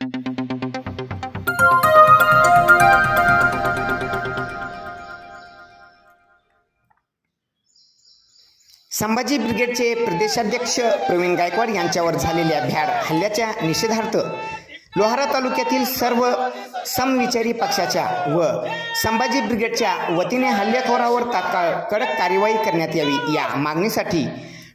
संभाजी ब्रिगेडचे प्रदेशाध्यक्ष प्रवीण गायकवाड यांच्यावर झालेल्या भ्याड हल्ल्याच्या निषेधार्थ लोहारा तालुक्यातील सर्व समविचारी पक्षाच्या व संभाजी ब्रिगेडच्या वतीने हल्लेखोरावर तात्काळ कडक कार्यवाही करण्यात यावी या मागणीसाठी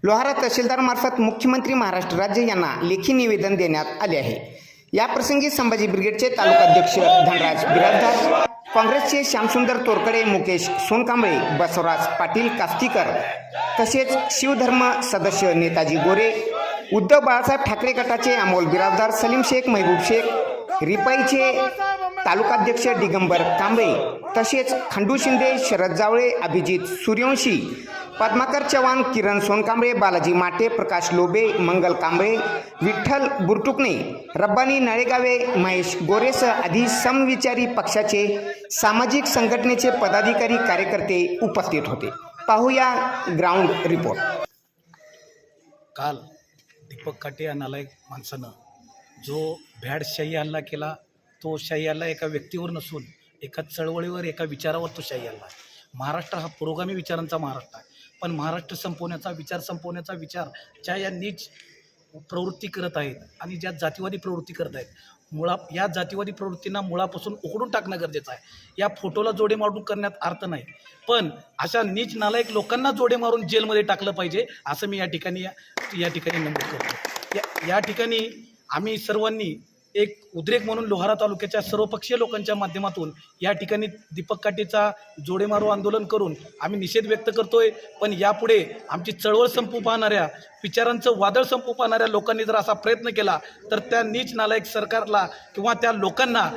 लोहारा तहसीलदारमार्फत मुख्यमंत्री महाराष्ट्र राज्य यांना लेखी निवेदन देण्यात आले आहे. याप्रसंगी संभाजी ब्रिगेडचे तालुकाध्यक्ष धनराज बिराजदार काँग्रेसचे श्यामसुंदर तोरकडे मुकेश सोनकांबळे बसवराज पाटील कास्तीकर तसेच शिवधर्म सदस्य नेताजी गोरे उद्धव बाळासाहेब ठाकरे गटाचे अमोल बिराजदार सलीम शेख महबूब शेख रिपाईचे तालुकाध्यक्ष दिगंबर कांबळे तसेच खंडू शिंदे शरद जावळे अभिजित सूर्यवंशी पद्माकर चव्हाण किरण सोनकांबळे बालाजी माटे प्रकाश लोबे मंगल कांबळे विठ्ठल बुरटुकणे रब्बानी नळेगावे महेश गोरेसह आदी समविचारी पक्षाचे सामाजिक संघटनेचे पदाधिकारी कार्यकर्ते उपस्थित होते. पाहूया ग्राउंड रिपोर्ट. काल दीपक काटे या नालायक माणसानं. जो भ्याड शाही हल्ला केला तो शाही हल्ला एका व्यक्तीवर नसून एका चळवळीवर एका विचारावर तो शाही हल्ला. महाराष्ट्र हा पुरोगामी विचारांचा महाराष्ट्र आहे. पण महाराष्ट्र संपवण्याचा विचार संपवण्याचा विचार ज्या या नीच प्रवृत्ती करत आहेत आणि ज्या जातीवादी प्रवृत्ती करत आहेत मुळा या जातीवादी प्रवृत्तींना मुळापासून उकडून टाकणं गरजेचं आहे. या फोटोला जोडे मारून करण्यात अर्थ नाही. पण अशा नीच नालायक लोकांना जोडे मारून जेलमध्ये टाकलं पाहिजे असं मी या ठिकाणी या या ठिकाणी नमूद करतो. या या ठिकाणी आम्ही सर्वांनी एक उद्रेक म्हणून लोहारा तालुक्याच्या सर्वपक्षीय लोकांच्या माध्यमातून या ठिकाणी दीपक काटेचा जोडेमारो आंदोलन करून आम्ही निषेध व्यक्त करतोय. पण यापुढे आमची चळवळ संपू पाहणाऱ्या विचारांचं वादळ संपू पाहणाऱ्या लोकांनी जर असा प्रयत्न केला तर त्या नीच नालायक सरकारला किंवा त्या लोकांना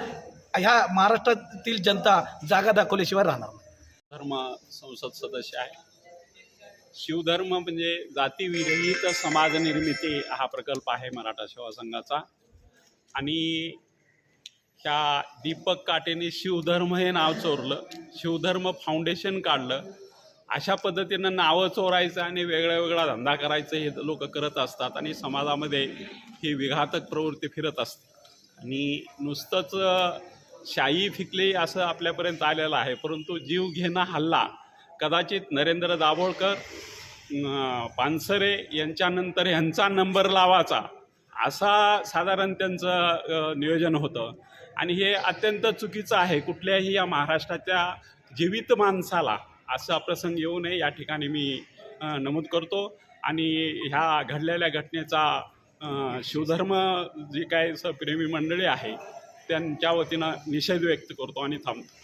ह्या महाराष्ट्रातील जनता जागा दाखवल्याशिवाय राहणार धर्म संसद सदस्य आहे. शिवधर्म म्हणजे जातीविरहित समाज निर्मिती हा प्रकल्प आहे मराठा सेवा संघाचा. आणि त्या दीपक काटेने शिवधर्म हे नाव चोरलं शिवधर्म फाउंडेशन काढलं. अशा पद्धतीनं नावं चोरायचं आणि वेगळा वेगळा धंदा करायचं हे लोक करत असतात आणि समाजामध्ये ही विघातक प्रवृत्ती फिरत असते. आणि नुसतंच शाई फिकली असं आपल्यापर्यंत आलेलं आहे परंतु जीव घेणं हल्ला. कदाचित नरेंद्र दाभोळकर पानसरे यांच्यानंतर ह्यांचा नंबर लावाचा असा साधारण त्यांचं नियोजन होतं. आणि हे अत्यंत चुकीचं आहे. कुठल्याही या महाराष्ट्राच्या जीवित माणसाला असा प्रसंग येऊ नये. या ठिकाणी मी नमूद करतो. आणि ह्या घडलेल्या घटनेचा शिवधर्म जी काय प्रेमी मंडळी आहे त्यांच्या वतीनं निषेध व्यक्त करतो आणि थांबतो.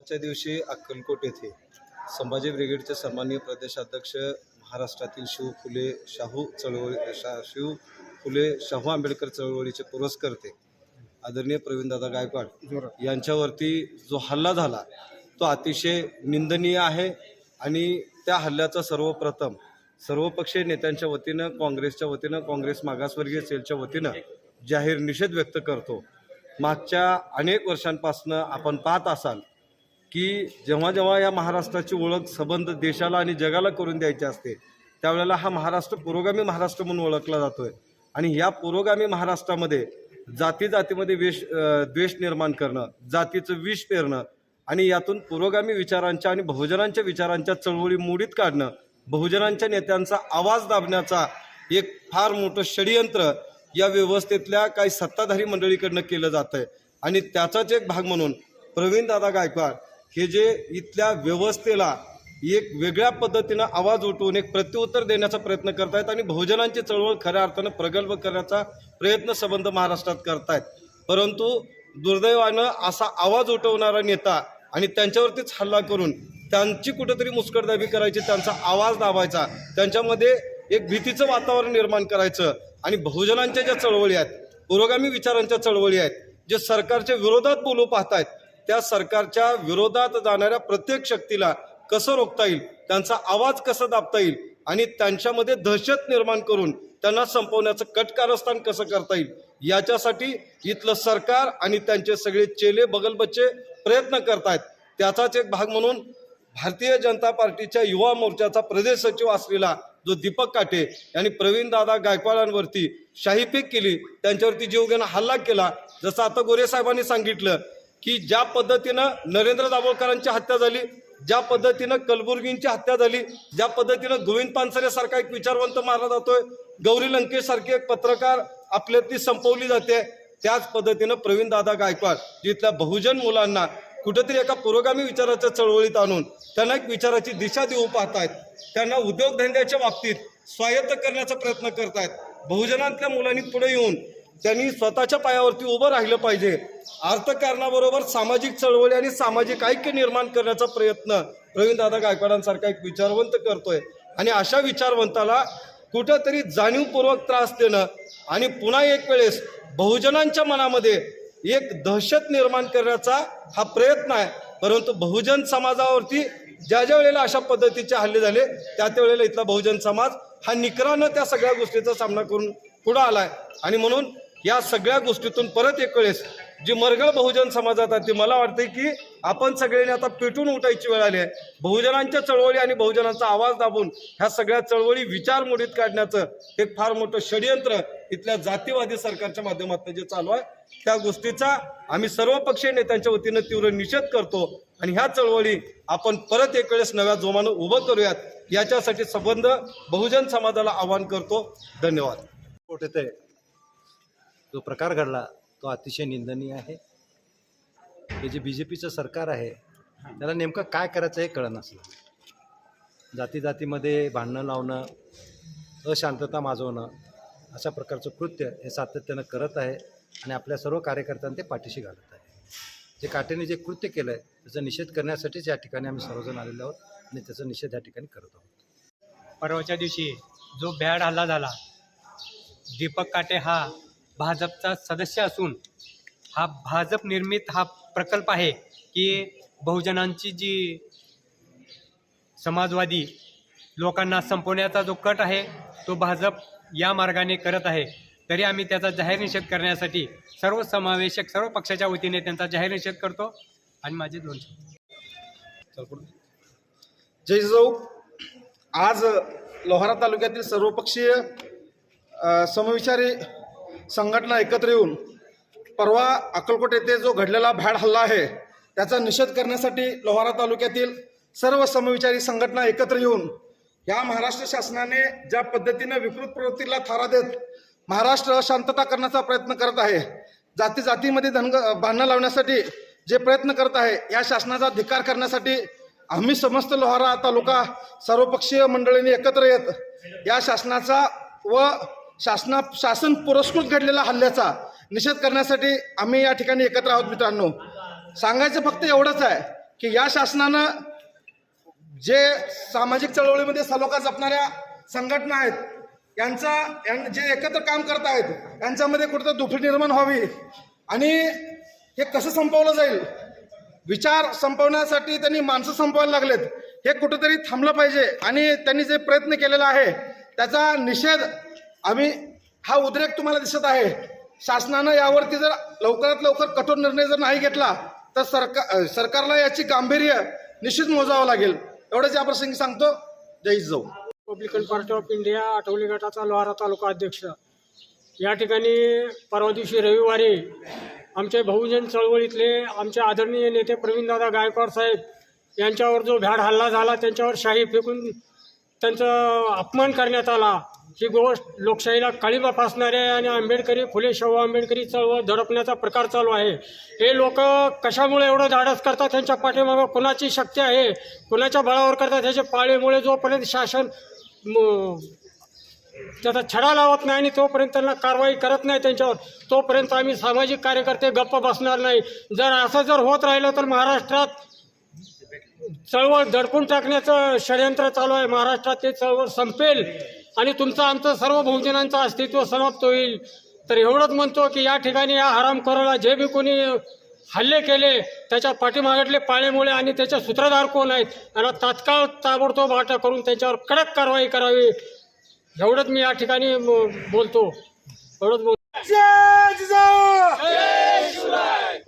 आजच्या दिवशी अक्कलकोट येथे संभाजी ब्रिगेडचे सन्माननीय प्रदेशाध्यक्ष महाराष्ट्रातील शिव फुले शाहू चळवळी शा शिव फुले शाहू आंबेडकर चळवळीचे पुरस्कर्ते आदरणीय प्रवीणदादा गायकवाड यांच्यावरती जो हल्ला झाला तो अतिशय निंदनीय आहे आणि त्या हल्ल्याचा सर्वप्रथम सर्वपक्षीय नेत्यांच्या वतीनं काँग्रेसच्या वतीनं काँग्रेस मागासवर्गीय सेलच्या वतीनं जाहीर निषेध व्यक्त करतो. मागच्या अनेक वर्षांपासनं आपण पाहत असाल की जेव्हा जेव्हा या महाराष्ट्राची ओळख संबंध देशाला आणि जगाला करून द्यायची असते त्यावेळेला हा महाराष्ट्र पुरोगामी महाराष्ट्र म्हणून ओळखला जातोय. आणि या पुरोगामी महाराष्ट्रामध्ये जाती जातीमध्ये वेश द्वेष निर्माण करणं जातीचं विष पेरणं आणि यातून पुरोगामी विचारांच्या आणि बहुजनांच्या विचारांच्या चळवळी मोडीत काढणं बहुजनांच्या नेत्यांचा आवाज दाबण्याचा एक फार मोठं षडयंत्र या व्यवस्थेतल्या काही सत्ताधारी मंडळीकडनं केलं जातं आहे आणि त्याचाच एक भाग म्हणून प्रवीणदादा गायकवाड हे जे इथल्या व्यवस्थेला एक वेगळ्या पद्धतीनं आवाज उठवून एक प्रत्युत्तर देण्याचा प्रयत्न करतायत आणि बहुजनांची चळवळ खऱ्या अर्थानं प्रगल्भ करण्याचा प्रयत्न संबंध महाराष्ट्रात करतायत. परंतु दुर्दैवानं असा आवाज उठवणारा नेता आणि त्यांच्यावरतीच हल्ला करून त्यांची कुठेतरी मुस्कटदाबी करायची त्यांचा आवाज दाबायचा त्यांच्यामध्ये एक भीतीचं वातावरण निर्माण करायचं आणि बहुजनांच्या ज्या चळवळी आहेत पुरोगामी विचारांच्या चळवळी आहेत जे सरकारच्या विरोधात बोलू पाहतायत त्या सरकारच्या विरोधात जाणाऱ्या प्रत्येक शक्तीला कसं रोखता येईल त्यांचा आवाज कसा दाबता येईल आणि त्यांच्यामध्ये दहशत निर्माण करून त्यांना संपवण्याचं कटकारस्थान कसं करता येईल याच्यासाठी इथलं सरकार आणि त्यांचे सगळे चेले बगलबच्चे प्रयत्न करतायत. त्याचाच एक भाग म्हणून भारतीय जनता पार्टीच्या युवा मोर्चाचा प्रदेश सचिव असलेला जो दीपक काटे यांनी प्रवीणदादा गायकवाडांवरती शाहीफेक केली त्यांच्यावरती जीवघेणा हल्ला केला. जसं आता गोरे साहेबांनी सांगितलं की ज्या पद्धतीनं नरेंद्र दाभोळकरांची हत्या झाली ज्या पद्धतीनं कलबुर्गींची हत्या झाली ज्या पद्धतीनं गोविंद पानसरेसारखा एक विचारवंत मारला जातोय गौरी लंकेश सारखी एक पत्रकार आपल्यातली संपवली जाते त्याच पद्धतीनं प्रवीण दादा गायकवाड जिथल्या बहुजन मुलांना कुठेतरी एका पुरोगामी विचाराच्या चळवळीत आणून त्यांना एक विचाराची दिशा देऊ पाहतायत. त्यांना उद्योगधंद्याच्या बाबतीत स्वायत्त करण्याचा प्रयत्न करतायत. बहुजनांतल्या मुलांनी पुढे येऊन त्यांनी स्वतःच्या पायावरती उभं राहिलं पाहिजे. अर्थकारणाबरोबर सामाजिक चळवळी आणि सामाजिक ऐक्य निर्माण करण्याचा प्रयत्न प्रवीण गायकवाडांसारखा एक विचारवंत करतोय. आणि अशा विचारवंताला कुठंतरी जाणीवपूर्वक त्रास देणं आणि पुन्हा एक वेळेस बहुजनांच्या मनामध्ये एक दहशत निर्माण करण्याचा हा प्रयत्न आहे. परंतु बहुजन समाजावरती ज्या ज्या वेळेला अशा पद्धतीचे हल्ले झाले त्या त्या वेळेला इथला बहुजन समाज हा निकरानं त्या सगळ्या गोष्टीचा सामना करून पुढं आलाय. आणि म्हणून या सगळ्या गोष्टीतून परत एक वेळेस जी मरगळ बहुजन समाजात आहे ती मला वाटते की आपण सगळ्यांनी आता पेटून उठायची वेळ आली आहे. बहुजनांच्या चळवळी आणि बहुजनांचा आवाज दाबून ह्या सगळ्या चळवळी विचार मोडीत काढण्याचं एक फार मोठं षडयंत्र इथल्या जातीवादी सरकारच्या माध्यमातून जे चालू आहे त्या गोष्टीचा आम्ही सर्वपक्षीय नेत्यांच्या वतीनं तीव्र निषेध करतो आणि ह्या चळवळी आपण परत एक वेळेस नव्या जोमानं उभं करूयात. याच्यासाठी संबंध बहुजन समाजाला आवाहन करतो. धन्यवाद. कोट जो प्रकार घडला तो अतिशय निंदनीय आहे. हे जे बी जे पीचं सरकार आहे त्याला नेमकं काय करायचं हे कळत नसलं जाती जातीमध्ये भांडणं लावणं अशांतता माजवणं अशा प्रकारचं कृत्य हे सातत्यानं करत आहे आणि आपल्या सर्व कार्यकर्त्यांना ते पाठीशी घालत आहे. जे काटेने जे कृत्य केलं आहे त्याचा निषेध करण्यासाठीच या ठिकाणी आम्ही सर्वजण आलेलो आहोत आणि त्याचा निषेध या ठिकाणी करत आहोत. परवाच्या दिवशी जो बॅड हल्ला झाला दीपक काटे हा भाजपचा सदस्य असून हा भाजप निर्मित हा प्रकल्प आहे की बहुजनांची जी समाजवादी लोकांना संपवण्याचा जो कट आहे तो भाजप या मार्गाने करत आहे. तरी आम्ही त्याचा जाहीर निषेध करण्यासाठी सर्व समावेशक सर्व पक्षाच्या वतीने त्यांचा जाहीर निषेध करतो. आणि माझे दोन शब्द. जय जाऊ आज लोहारा तालुक्यातील सर्वपक्षीय समविचारी संघटना एकत्र येऊन परवा अक्कलकोट येथे जो घडलेला भ्याड हल्ला आहे त्याचा निषेध करण्यासाठी लोहारा तालुक्यातील सर्व समविचारी संघटना एकत्र येऊन या महाराष्ट्र शासनाने ज्या पद्धतीनं विकृत प्रवृत्तीला थारा देत महाराष्ट्र शांतता करण्याचा प्रयत्न करत आहे जाती जातीमध्ये धनग भांडणं लावण्यासाठी जे प्रयत्न करत आहे या शासनाचा धिकार करण्यासाठी आम्ही समस्त लोहारा तालुका सर्वपक्षीय मंडळींनी एकत्र येत या शासनाचा व शासना शासन पुरस्कृत घडलेला हल्ल्याचा निषेध करण्यासाठी आम्ही या ठिकाणी एकत्र आहोत मित्रांनो. सांगायचं फक्त एवढंच आहे की या शासनानं जे सामाजिक चळवळीमध्ये सलोखा जपणाऱ्या संघटना आहेत यांचा यां- जे एकत्र काम करत आहेत यांच्यामध्ये कुठं दुफी निर्माण व्हावी. आणि हे कसं संपवलं जाईल? विचार संपवण्यासाठी त्यांनी माणसं संपवायला लागलेत. हे कुठंतरी थांबलं पाहिजे आणि त्यांनी जे प्रयत्न केलेला आहे त्याचा निषेध आम्ही हा उद्रेक तुम्हाला दिसत आहे. शासनानं यावरती जर लवकरात लवकर कठोर निर्णय जर नाही घेतला तर सरकार सरकारला याची गांभीर्य निश्चित मोजावं लागेल. एवढंच या प्रसंगी सांगतो. जय जाऊ रिपब्लिकन पार्टी ऑफ इंडिया आठवली गटाचा लोहारा तालुका अध्यक्ष. या ठिकाणी परवा दिवशी रविवारी आमचे बहुजन चळवळीतले आमचे आदरणीय नेते प्रवीणदादा गायकवाड साहेब यांच्यावर जो भ्याड हल्ला झाला त्यांच्यावर शाही फेकून त्यांचं अपमान करण्यात आला. ही गोष्ट लोकशाहीला काळीमा फासणारे आणि आंबेडकरी फुले शाहू आंबेडकरी चळवळ धडपण्याचा प्रकार चालू आहे. हे लोक कशामुळे एवढं धाडस करतात त्यांच्या पाठीमागं? कुणाची शक्ती आहे? कुणाच्या बळावर करतात ह्याच्या पाळीमुळे जोपर्यंत शासन म, त्याचा छडा लावत नाही आणि तोपर्यंत त्यांना कारवाई करत नाही त्यांच्यावर तोपर्यंत आम्ही सामाजिक कार्यकर्ते गप्प बसणार नाही. जर असं जर होत राहिलं तर महाराष्ट्रात चळवळ दडपून टाकण्याचं षडयंत्र चालू आहे. महाराष्ट्रात ते चळवळ संपेल. आणि तुमचं आमचं सर्व बहुजनांचं अस्तित्व समाप्त होईल. तर एवढंच म्हणतो की या ठिकाणी या हरामखोराला जे बी कोणी हल्ले केले त्याच्या पाठीमागटले पाळेमुळे आणि त्याचे सूत्रधार कोण आहेत त्यांना तात्काळ ताबडतोब अटक करून त्याच्यावर कडक कारवाई करावी. एवढंच मी या ठिकाणी बोलतो. एवढंच बोल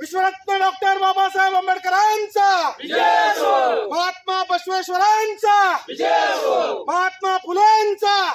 विश्वरत्न डॉक्टर बाबासाहेब आंबेडकरांचा! महात्मा बसवेश्वरांचा. महात्मा फुलेंचा.